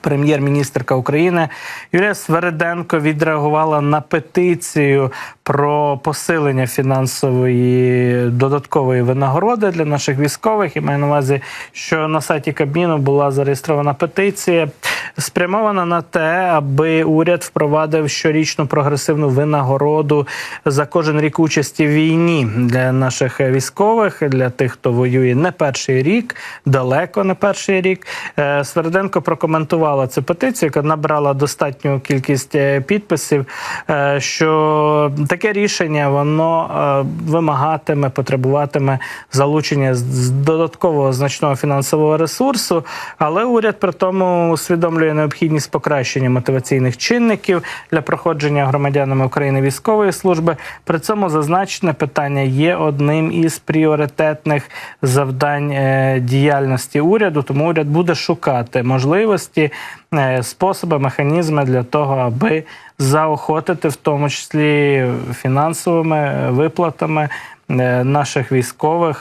Прем'єр-міністрка України Юлія Свериденко відреагувала на петицію про посилення фінансової додаткової винагороди для наших військових. І маю на увазі, що на сайті Кабміну була зареєстрована петиція, спрямована на те, аби уряд впровадив щорічну прогресивну винагороду за кожен рік участі в війні для наших військових, для тих, хто воює не перший рік, далеко не перший рік. Е, Сверденко прокоментувала цю петицію, яка набрала достатню кількість е, підписів. е, Що таке рішення воно вимагатиме, потребуватиме залучення з додаткового значного фінансового ресурсу, але уряд при тому усвідомлює необхідність покращення мотиваційних чинників для проходження громадянами України військової служби. При цьому зазначене питання є одним із пріоритетних завдань е, діяльності уряду. Тому уряд буде шукати можливості, е, способи, механізми для того, аби заохотити, в тому числі фінансовими е, виплатами наших військових